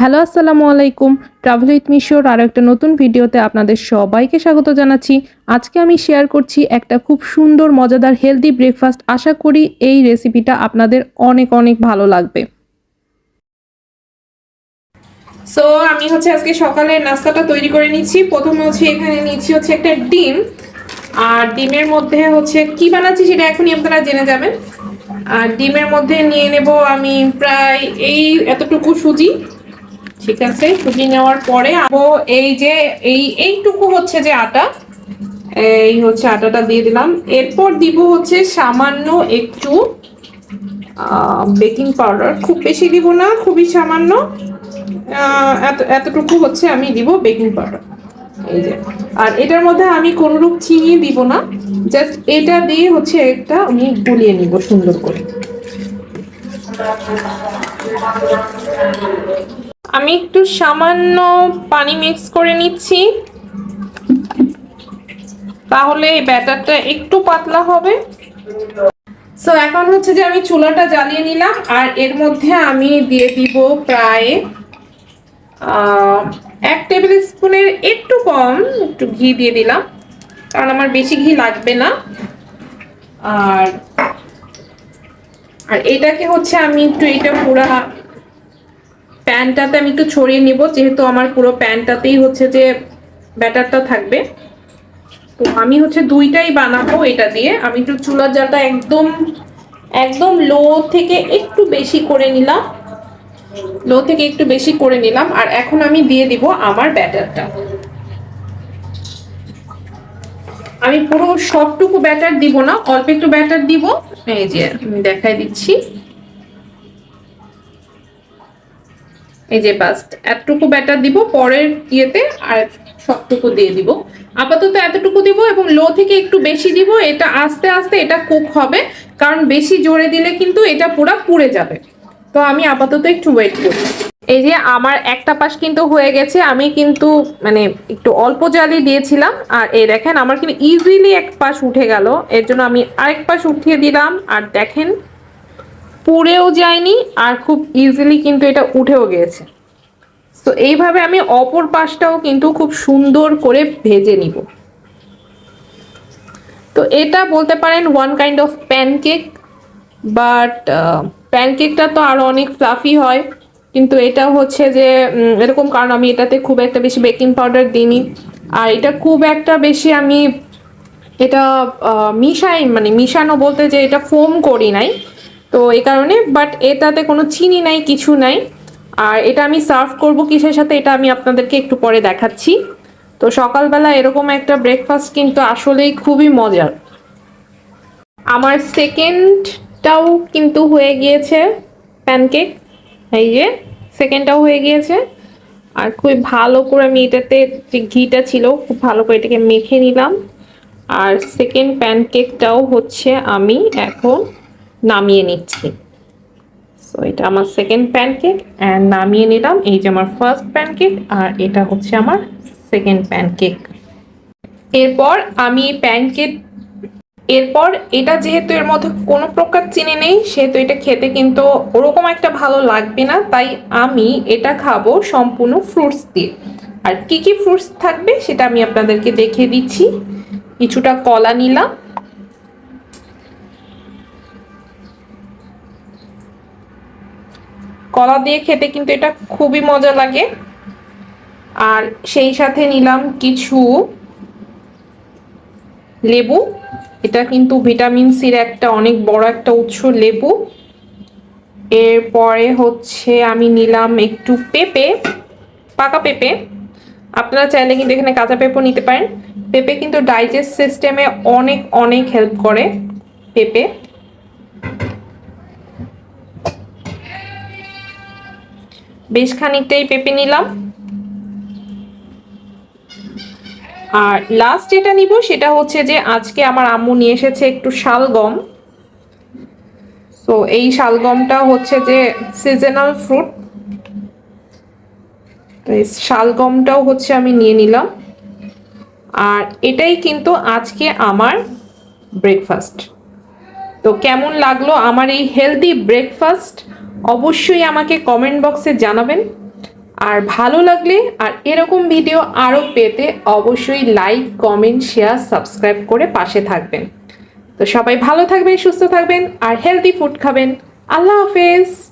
Hello, আসসালামু আলাইকুম। Travel with মিশোর আরও একটা নতুন ভিডিওতে আপনাদের সবাইকে স্বাগত জানাচ্ছি। আজকে আমি শেয়ার করছি একটা খুব সুন্দর, মজাদার হেলদি ব্রেকফাস্ট আশা করি এই রেসিপিটা আপনাদের অনেক অনেক ভালো লাগবে। সো আমি হচ্ছে আজকে সকালে নাস্তাটা তৈরি করে নিচ্ছি। প্রথমে হচ্ছে এখানে নিচ্ছি হচ্ছে একটা ডিম। আর ডিমের মধ্যে হচ্ছে কি বানাচ্ছি সেটা এখনই আপনারা জেনে যাবেন। আর ডিমের মধ্যে নিয়ে নেব আমি প্রায় এই এতটুকু সুজি। ঠিক আছে সুজি নেওয়ার পরে আবো এই যে, এই, এইটুকু হচ্ছে যে আটা। এই হচ্ছে আটাটা দিয়ে দিলাম। এরপর দিব হচ্ছে সামান্য একটু বেকিং পাউডার। খুব বেশি দিব না, খুবই সামান্য। এত, এতটুকু হচ্ছে আমি দিব বেকিং পাউডার। এই যে, আর এটার মধ্যে আমি কোনোরূপ চিনি দিব না। জাস্ট এটা দিয়ে হচ্ছে একটা আমি গুলিয়ে নিব সুন্দর করে। আমি একটু সামান্য পানি মিক্স করে নিচ্ছি। তাহলে এই ব্যাটারটা একটু পাতলা হবে। সো এখন হচ্ছে যে আমি চুলাটা জ্বালিয়ে নিলাম, আর এর মধ্যে আমি দিয়ে দিব প্রায় এক টেবিল স্পুনের একটু কম, একটু ঘি দিয়ে দিলাম, কারণ আমার বেশি ঘি লাগবে না। আর আর এটাকে হচ্ছে আমি একটু এটা পুরা প্যানটাতে আমি একটু ছড়িয়ে নিব, যেহেতু আমার পুরো প্যানটাতেই হচ্ছে যে ব্যাটারটা থাকবে। তো আমি হচ্ছে দুইটাই বানাবো এটা দিয়ে। আমি একটু চুলার জালটা একদম একদম লো থেকে একটু বেশি করে নিলাম। লো থেকে একটু বেশি করে নিলাম, আর এখন আমি দিয়ে দিব আমার ব্যাটারটা। আমি পুরো সবটুকু ব্যাটার দিব না, অল্প একটু ব্যাটার দিব। এই যে, আমি দেখাই দিচ্ছি। এই যে বাস এতটুকু ব্যাটার দিব, পরের ইয়েতে আর সবটুকু দিয়ে দিব। আপাতত এতটুকু দিব এবং লো থেকে একটু বেশি দিব, এটা আস্তে আস্তে এটা কুক হবে, কারণ বেশি জোরে দিলে কিন্তু এটা পুরো পুড়ে যাবে। তো আমি আপাতত একটু ওয়েট করি। এই যে আমার একটা পাশ কিন্তু হয়ে গেছে, আমি কিন্তু মানে একটু অল্প জালি দিয়েছিলাম, আর এই দেখেন আমার কিন্তু ইজিলি এক পাশ উঠে গেল, এর জন্য আমি আরেক পাশ উঠিয়ে দিলাম, আর দেখেন পুড়েও যায়নি আর খুব ইজিলি কিন্তু এটা উঠেও গিয়েছে। তো এইভাবে আমি অপর পাশটাও কিন্তু খুব সুন্দর করে ভেজে নিব। তো এটা বলতে পারেন one kind of pancake but প্যানকেকটা তো আরও অনেক ফ্লাফি হয়, কিন্তু এটা হচ্ছে যে এরকম কারণ আমি এটাতে খুব একটা বেশি বেকিং পাউডার দিইনি। আর এটা খুব একটা বেশি আমি এটা মিশাই মানে মিশানো বলতে যে এটা ফোম করি নাই তো এই কারণে বাট এটাতে কোনো চিনি নাই, কিছু নাই। আর এটা আমি সার্ভ করব কিসের সাথে, এটা আমি আপনাদেরকে একটু পরে দেখাচ্ছি। তো সকালবেলা এরকম একটা ব্রেকফাস্ট কিন্তু আসলেই খুবই মজার। আমার সেকেন্ডটাও কিন্তু হয়ে গিয়েছে প্যানকেক এই যে সেকেন্ডটাও হয়ে গিয়েছে। আর খুবই ভালো করে আমি এটাতে যে ঘিটা ছিল, খুব ভালো করে এটাকে মেখে নিলাম। আর সেকেন্ড প্যানকেকটাও হচ্ছে আমি এখন নামিয়ে নিচ্ছি। সো এটা আমার সেকেন্ড প্যানকেক অ্যান্ড নামিয়ে নিলাম। এই যে আমার ফার্স্ট প্যানকেক আর এটা হচ্ছে আমার সেকেন্ড প্যানকেক এরপর আমি প্যানকেক এরপর এটা যেহেতু এর মধ্যে কোনো প্রকার চিনি নেই, সেহেতু এটা খেতে কিন্তু ওরকম একটা ভালো লাগবে না, তাই আমি এটা খাব সম্পূর্ণ ফ্রুটস দিয়ে। আর কি কি ফ্রুটস থাকবে সেটা আমি আপনাদেরকে দেখিয়ে দিচ্ছি। কিছুটা কলা নিলাম। কলা দিয়ে খেতে কিন্তু এটা খুবই মজা লাগে। আর সেই সাথে নিলাম কিছু লেবু। এটা কিন্তু ভিটামিন সির একটা অনেক বড় একটা উৎস লেবু। এরপরে হচ্ছে আমি নিলাম একটু পেঁপে, পাকা পেঁপে। আপনারা চাইলে কিন্তু এখানে কাঁচা পেঁপে নিতে পারেন। পেঁপে কিন্তু ডাইজেস্ট সিস্টেমে অনেক অনেক হেল্প করে পেঁপে। বেশ খানিকটাই পেঁপে নিলাম। আর লাস্ট যেটা নিব সেটা হচ্ছে যে, আজকে আমার আম্মু নিয়ে এসেছে একটু শালগম তো এই শালগমটা হচ্ছে যে সিজনাল ফ্রুট তো এই শালগমটাও হচ্ছে আমি নিয়ে নিলাম। আর এটাই কিন্তু আজকে আমার ব্রেকফাস্ট তো কেমন লাগল আমার এই হেলদি ব্রেকফাস্ট অবশ্যই আমাকে কমেন্ট বক্সে জানাবেন। আর ভালো লাগলে আর এরকম ভিডিও আরও পেতে অবশ্যই লাইক কমেন্ট শেয়ার সাবস্ক্রাইব করে পাশে থাকবেন। তো সবাই ভালো থাকবেন, সুস্থ থাকবেন আর হেলদি ফুড খাবেন। আল্লাহ হাফেজ।